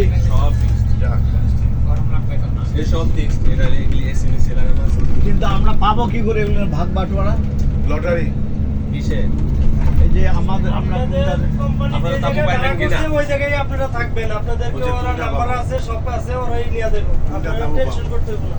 Fix সব এগুলি লাগানো আছে। কিন্তু আমরা পাবো কি করে এগুলো ভাগ বাটোয়ারা? লটারি কিসে? এই যে আমাদের আমরা আপনাদের আপনারা তাবু পাইলেন কিনা? ওই জায়গায় আপনারা থাকবেন। আপনাদেরকে ওরা নাম্বার আছে সব আছে ওরাই নিয়ে দেবো আপনারা টেনশন করতে হবে না।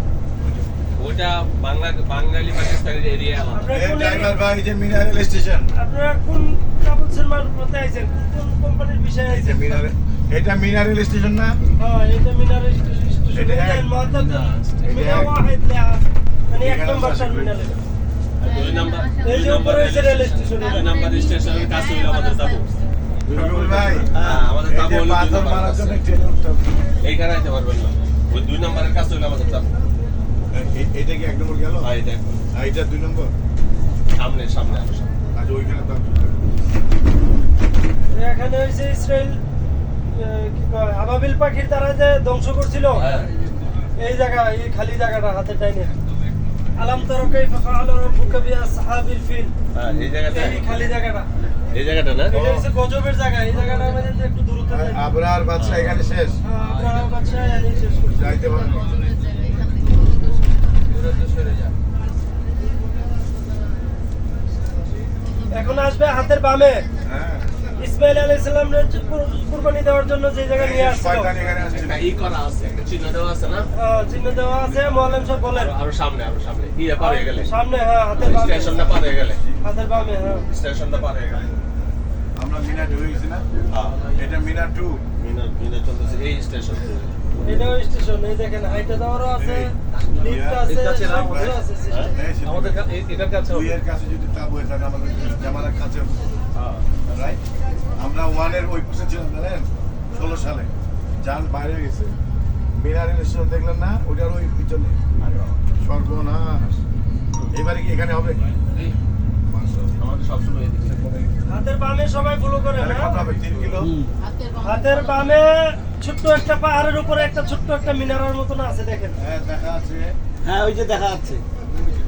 ওটা বাংলা বাঙালি পাকিস্তানের এরিয়া আলাদা। ভাই যে মিনারেল স্টেশন। আপনারা কোন ট্রাভেলসের মারফতে আইছেন? কোন কোম্পানির বিষয়ে মিনারেল এটা মিনারেল স্টেশন না? হ্যাঁ এটা মিনার স্টেশন এটা এক- এটা মহাত্মা না, মিনার এক- ওয়াহিদ লা মানে এক নম্বর টার্মিনাল দুই নাম্বার এই যে উপরে নাম্বার রেল স্টেশন দুই নাম্বার স্টেশনের কাছে আমাদের তাবু। ভাই। আমাদের এই তাবু যে হলো দুই পাথর নাম্বার মারার জন্য কাছে। ট্রেনে উঠতে হবে। এইখানে আইতে পারবেন না। ওই দুই নাম্বারের কাছে আমাদের এ- এটা কি এক নম্বর গেল? ভাই দেখো আর এটা দুই নম্বর? সামনে সামনে আরও সামনে। আচ্ছা ওইখানে তো এখানে হয়েছে ইসরায়েল কি কয় আবাবিল পাখির তারা যে ধ্বংস করছিল? হ্যাঁ। এই জায়গা এই খালি জায়গাটা হাতে টাইনে। আলাম তর কাইফা ফাআলা রাব্বুকা বিআসহাবিল ফিল। হ্যাঁ এই জায়গাটা। এই খালি জায়গাটা। এই জায়গাটা না? এটা হচ্ছে গজবের জায়গা এই জায়গাটা তো একটু দূরত্ব আর আবরার বাদশা এখানে শেষ। হ্যাঁ, আপনারা বাচ্চা এনে শেষ করছি। যাইতে পারেন এখন আসবে হাতের বামে। হ্যাঁ। ইসমাইল আলাইহিস সালামের কুরবানি দেওয়ার জন্য যে জায়গায় নিয়ে আসছিল। শয়তান আসছে। ই করা আছে একটা চিহ্ন দেওয়া আছে না? চিহ্ন দেওয়া আছে মোয়াল্লেম সাহেব বলেন। আরো- সামনে আরও সামনে। কি পার হয়ে গেলে? সামনে হ্যাঁ হাতের বামে। স্টেশনটা পার হয়ে গেলে? হাতের বামে হ্যাঁ। স্টেশনটা পার হয়ে গেলে। আমরা মিনার ঢুকে গেছি না? হ্যাঁ। এটা মিনার টু। মিনা মিনা চলতেছে এই স্টেশন। এটাও স্টেশন এই দেখেন হাইটে দেওয়ারও আছে লিফট আছে না আমাদের? আছে system। আমাদের কা- এই- এটার কাছে যদি তাবু হয়ে আমাদের জামালার কাছে হ্যাঁ। রাইট আমরা ওয়ানের ওই পাশে ছিলাম জানেন? ষোলো সালে। যান বাইরে গেছে। দেখলেন না? ওটার ওই পিছনে। সর্বনাশ। এবারে কি এখানে হবে? সবসময় এদিকে। হাতের বামে সবাই ফলো করে কিলো। হাতের বামে ছোট্ট একটা পাহাড়ের উপরে একটা ছোট্ট একটা মিনারের মতন আছে দেখেন। হ্যাঁ দেখা আছে। হ্যাঁ ওই যে দেখা যাচ্ছে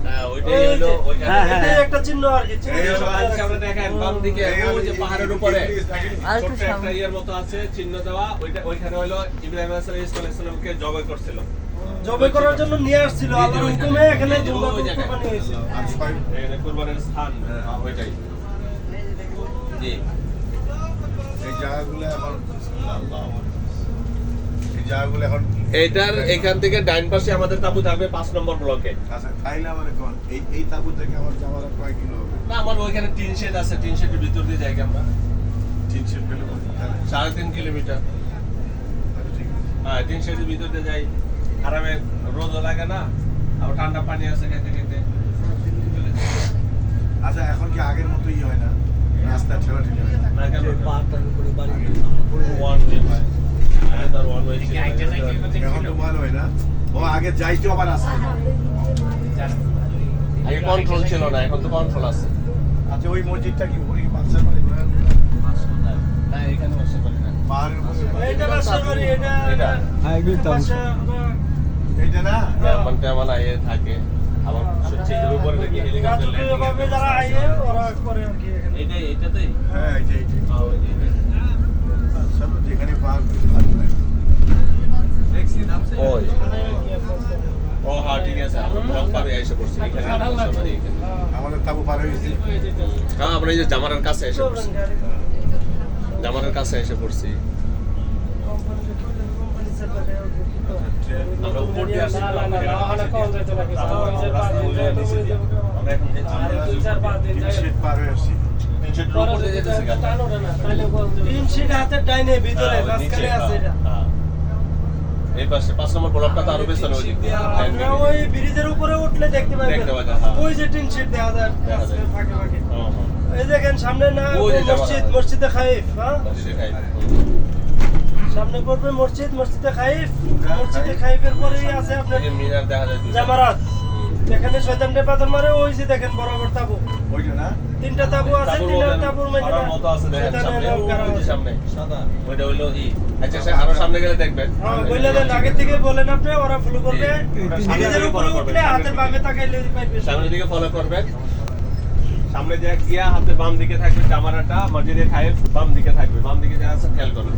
হ্যাঁ ওইটাই ওই হলো যে- ওইখানে হ্যাঁ, হ্যাঁ। এটাই একটা চিহ্ন আর কি দেখেন বাম দিকে ওই যে পাহাড়ের উপরে। ছোট্ট একটা। ইয়ের মতো আছে চিহ্ন দেওয়া। ওইখানে হলো ইব্রাহিম আলাইহিসসালামকে জবাই করছিল। জবে করার জন্য নিয়ে আসছিল আল্লাহর হুকুমে এখানে কুরবানি হয়েছে আর ছয় কুরবানির স্থান হ্যাঁ, ওইটাই। জি। এই জায়গাগুলো এখন এই জায়গাগুলো এখন থেকে ডাইন পাশে আমাদের তাবু থাকবে পাঁচ নম্বর ব্লকে। আচ্ছা তাইলে আমার এখন এই এই তাবু থেকে আমার জামালা কয় কিলো হবে? না আমার ওইখানে টিন শেড আছে টিন শেডের ভিতর দিয়ে যাই আমরা। তিন সেট পেলে সাড়ে তিন কিলোমিটার। তাহলে ঠিক আছে। হ্যাঁ তিন শেডের ভিতর দিয়ে যাই। আরামে রোদও লাগে না আবার ঠান্ডা পানি আছে খেতে খেতে। আচ্ছা এখন কি আগের মতো ই হয় না? রাস্তা ঠেলা ঠেলে হয়। না হয় এখন তো ভালো হয় না? ও আগে যাইতে আবার আসতে আগে কন্ট্রোল ছিল না এখন তো কন্ট্রোল আছে। আচ্ছা ওই মসজিদটা কি? ওই বাচ্চা বাড়ি না? এখানে বসে পারি না। পাহাড়ের উপরে এইটা বাসার বাড়ি এটা এটা? হ্যাঁ আমরা- এইটা না? আইয়ে থাকে আবার সত্যির উপরে নাকি হেলিকপ্টার ভাবে যারা আইয়ে ওরা করে আর কি এইটাই এইটাতেই? হ্যাঁ এইটা এইটা হ্যাঁ। আচ্ছা তো যেখানে ওই? ও হ্যাঁ ঠিক আছে আমরা ব্লক পারে এসে পড়ছি এখানে এখানে। আমাদের তাবু পার হয়ে হ্যাঁ আমরা এই যে জামারের কাছে এসে পড়ছি। জামারের কাছে এসে পড়ছি। কোম্পানি কোম্পানি এই পাশে পাঁচ নম্বর ব্লকটা তো আরও পেছনে ওই দিক দিয়ে আমরা ওই ব্রিজের উপরে উঠলে দেখতে পাবেন। হ্যাঁ। ওই যে টিন দেখা যায়। হ্যাঁ, হ্যাঁ। এই দেখেন সামনে না মসজিদ মসজিদে খাইফ হ্যাঁ। সামনে পড়বে মসজিদ মসজিদে খাইফ মসজিদে খাইফের পরেই আছে আপনার মিনার দেখা যায় জামারাত। এখানে শয়তানটে পাথর মারে ওই যে দেখেন বরাবর তাবু। তিনটা তাবু আছে তিনটা তাবুর মধ্যে পাড়ার মতো আছে দেখেন সামনে, যে আছে। ওইটা হইল ই। আচ্ছা, আরও সামনে গেলে দেখবেন। হ্যাঁ বললে দেন আগে থেকে বলেন আপনি ওরা ফলো করবে। সামনে দিকে উপরে উঠলে হাতের বামে তাকাইলে পাইবে সামনের দিকে ফলো করবেন। সামনে যে গিয়া হাতে বাম দিকে থাকবে জামারাটা মসজিদে খাইফ বাম দিকে থাকবে। বাম দিকে যা আছে খেয়াল করবেন।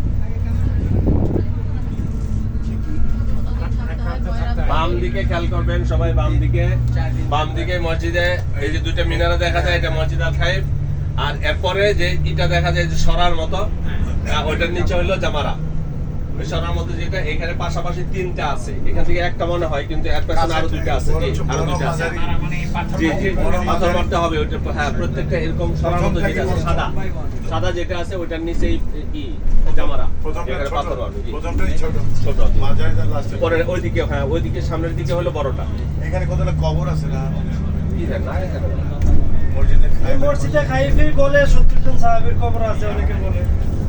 দিকে খেয়াল করবেন সবাই বাম দিকে। বাম দিকে মসজিদে এই যে দুইটা মিনারা দেখা যায়, এটা মসজিদ আল খাইফ। আর এরপরে যে ইটা দেখা যায় যে সরার মতো ওইটার নিচে হইল জামারা। ওই সরার মতো যেটা এখানে পাশাপাশি তিনটা আছে। এখান থেকে একটা মনে হয় কিন্তু এর পেছনে আরও দুইটা আছে। আরও দুইটা আছে। জি জি পাথর মারতে হবে ওইটা হ্যাঁ প্রত্যেকটা এরকম সরার মতো যেটা আছে সাদা। সাদা যেটা আছে ওইটার নিচে ই জামারা। এখানে পাথর মারবে প্রথমটাই ছোট। ছোট। মাঝারি লাস্টে পরে ওইদিকে হ্যাঁ ওইদিকে সামনের দিকে হলো বড়টা। এখানে কতটা কবর আছে না? কি জানি না মসজিদে খাইফি বলে সত্তর জন সাহাবির কবর আছে অনেকে বলে।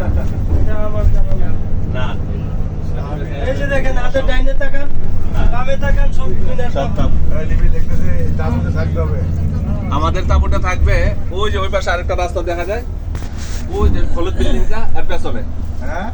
এটা আমার জানা না না। এই যে দেখেন হাতের ডাইনে তাকান বামে তাকান সব মিনার সব সব তাবু। লিপি দেখতেছে তাবুতে থাকতে হবে। আমাদের তাবুটা থাকবে ওই যে ওই পাশে আরেকটা রাস্তা দেখা যায়। ওই যে হলুদ বিল্ডিংটা আর পেছনে। হ্যাঁ?